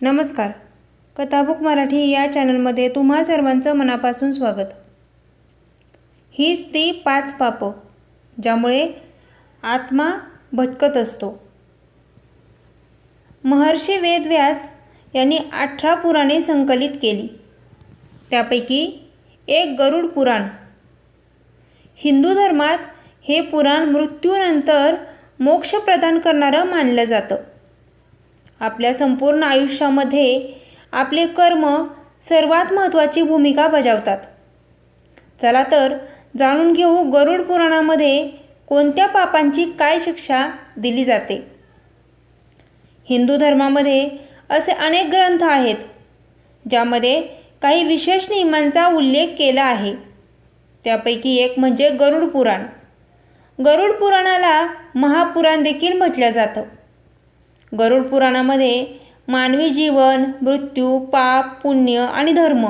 नमस्कार. कथाबुक मराठी या चॅनलमध्ये तुम्हा सर्वांचं मनापासून स्वागत. हीच ती पाच पापं ज्यामुळे आत्मा भटकत असतो. महर्षी वेदव्यास यांनी अठरा पुराणे संकलित केली. त्यापैकी एक गरुड पुराण. हिंदू धर्मात हे पुराण मृत्यूनंतर मोक्ष प्रदान करणारं मानलं जातं. आपल्या संपूर्ण आयुष्यामध्ये आपले कर्म सर्वात महत्त्वाची भूमिका बजावतात. चला तर जाणून घेऊ गरुड पुराणामध्ये कोणत्या पापांची काय शिक्षा दिली जाते. हिंदू धर्मामध्ये असे अनेक ग्रंथ आहेत ज्यामध्ये काही विशेष नियमांचा उल्लेख केला आहे. त्यापैकी एक म्हणजे गरुड पुराण. गरुड पुराणाला महापुराण देखील म्हटलं जातं. गरुड पुराणामध्ये मानवी जीवन मृत्यू पाप पुण्य आणि धर्म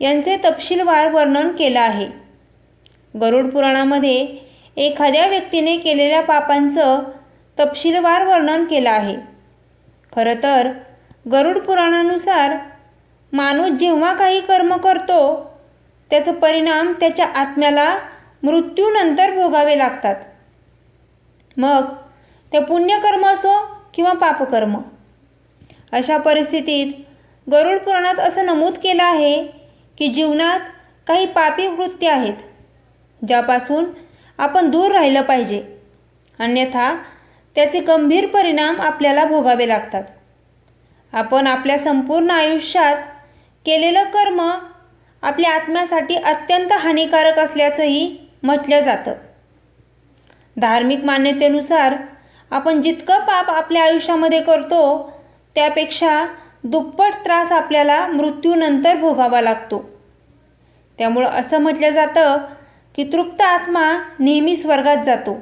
यांचे तपशीलवार वर्णन केलं आहे. गरुड पुराणामध्ये एखाद्या व्यक्तीने केलेल्या पापांचं तपशीलवार वर्णन केलं आहे. खरं तर गरुड पुराणानुसार माणूस जेव्हा काही कर्म करतो त्याचा परिणाम त्याच्या आत्म्याला मृत्यूनंतर भोगावे लागतात. मग ते पुण्यकर्म असो किंवा पापकर्म. अशा परिस्थितीत गरुड पुराणात असं नमूद केलं आहे की जीवनात काही पापी कृत्य आहेत ज्यापासून आपण दूर राहिलं पाहिजे. अन्यथा त्याचे गंभीर परिणाम आपल्याला भोगावे लागतात. आपण आपल्या संपूर्ण आयुष्यात केलेलं कर्म आपल्या आत्म्यासाठी अत्यंत हानिकारक असल्याचंही म्हटलं जातं. धार्मिक मान्यतेनुसार आपण जितकं पाप आपल्या आयुष्यामध्ये करतो त्यापेक्षा दुप्पट त्रास आपल्याला मृत्यूनंतर भोगावा लागतो. त्यामुळं असं म्हटलं जातं की तृप्त आत्मा नेहमी स्वर्गात जातो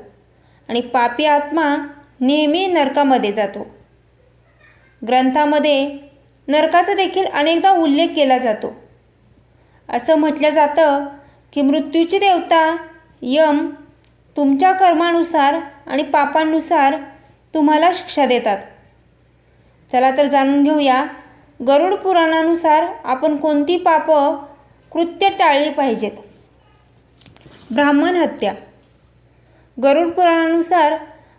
आणि पापी आत्मा नेहमी नरकामध्ये जातो. ग्रंथामध्ये नरकाचा देखील अनेकदा उल्लेख केला जातो. असं म्हटलं जातं की मृत्यूची देवता यम तुमच्या कर्मानुसार आणि पापांनुसार तुम्हाला शिक्षा देतात. चला तर जाणून घेऊया गरुड पुराणानुसार आपण कोणती पापं कृत्य टाळली पाहिजेत? ब्राह्मण हत्या. गरुड पुराणानुसार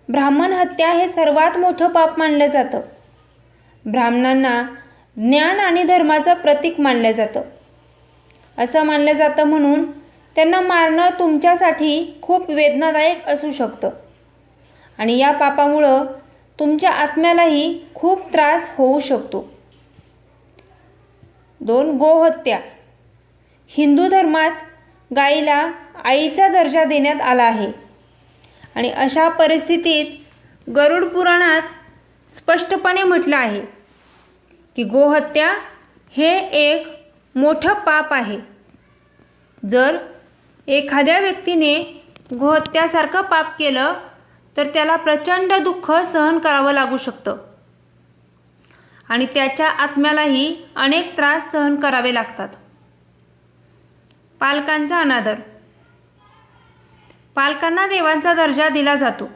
ब्राह्मण हत्या हे सर्वात मोठं पाप मानलं जातं. ब्राह्मणांना ज्ञान आणि धर्माचं प्रतीक मानलं जातं. असं मानलं जातं म्हणून त्यांना मारणं तुमच्यासाठी खूप वेदनादायक असू शकतं. आणि या पापामुळं तुमच्या आत्म्यालाही खूप त्रास होऊ शकतो. दोन गोहत्या. हिंदू धर्मात गाईला आईचा दर्जा देण्यात आला आहे. आणि अशा परिस्थितीत गरुड पुराणात स्पष्टपणे म्हटलं आहे की गोहत्या हे एक मोठं पाप आहे. जर एखाद्या व्यक्तीने गोहत्यासारखं पाप केलं तर त्याला प्रचंड दुःख सहन करावं लागू शकतं. आणि त्याच्या आत्म्यालाही अनेक त्रास सहन करावे लागतात. पालकांचा अनादर. पालकांना देवांचा दर्जा दिला जातो.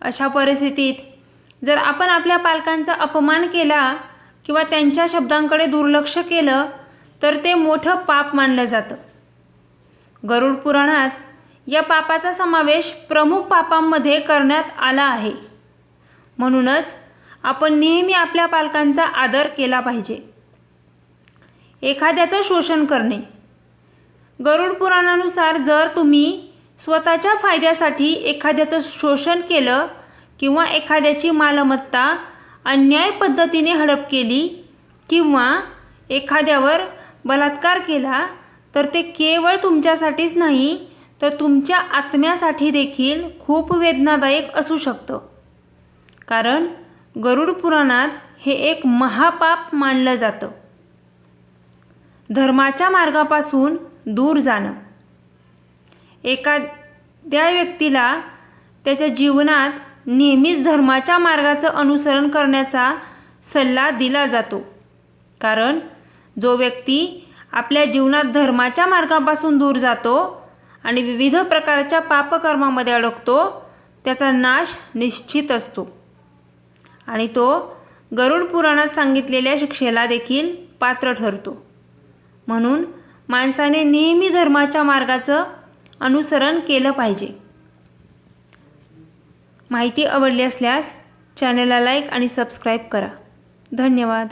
अशा परिस्थितीत जर आपण आपल्या पालकांचा अपमान केला किंवा त्यांच्या शब्दांकडे दुर्लक्ष केलं तर ते मोठं पाप मानलं जातं. गरुड पुराणात या पापाचा समावेश प्रमुख पापांमध्ये करण्यात आला आहे. म्हणूनच आपण नेहमी आपल्या पालकांचा आदर केला पाहिजे. एखाद्याचं शोषण करणे. गरुड पुराणानुसार जर तुम्ही स्वतःच्या फायद्यासाठी एखाद्याचं शोषण केलं किंवा एखाद्याची मालमत्ता अन्याय पद्धतीने हडप केली किंवा एखाद्यावर बलात्कार केला तर ते केवळ तुमच्यासाठीच नाही तर तुमच्या आत्म्यासाठी देखील खूप वेदनादायक असू शकतं. कारण गरुड पुराणात हे एक महापाप मानलं जातं. धर्माच्या मार्गापासून दूर जाणं. एखाद्या व्यक्तीला त्याच्या जीवनात नेहमीच धर्माच्या मार्गाचं अनुसरण करण्याचा सल्ला दिला जातो. कारण जो व्यक्ती आपल्या जीवनात धर्माच्या मार्गापासून दूर जातो आणि विविध प्रकारच्या पापकर्मामध्ये अडकतो त्याचा नाश निश्चित असतो. आणि तो गरुड पुराणात सांगितलेल्या शिक्षेला देखील पात्र ठरतो. म्हणून माणसाने नेहमी धर्माच्या मार्गाचं अनुसरण केलं पाहिजे. माहिती आवडली असल्यास चॅनलला लाईक आणि सबस्क्राईब करा. धन्यवाद.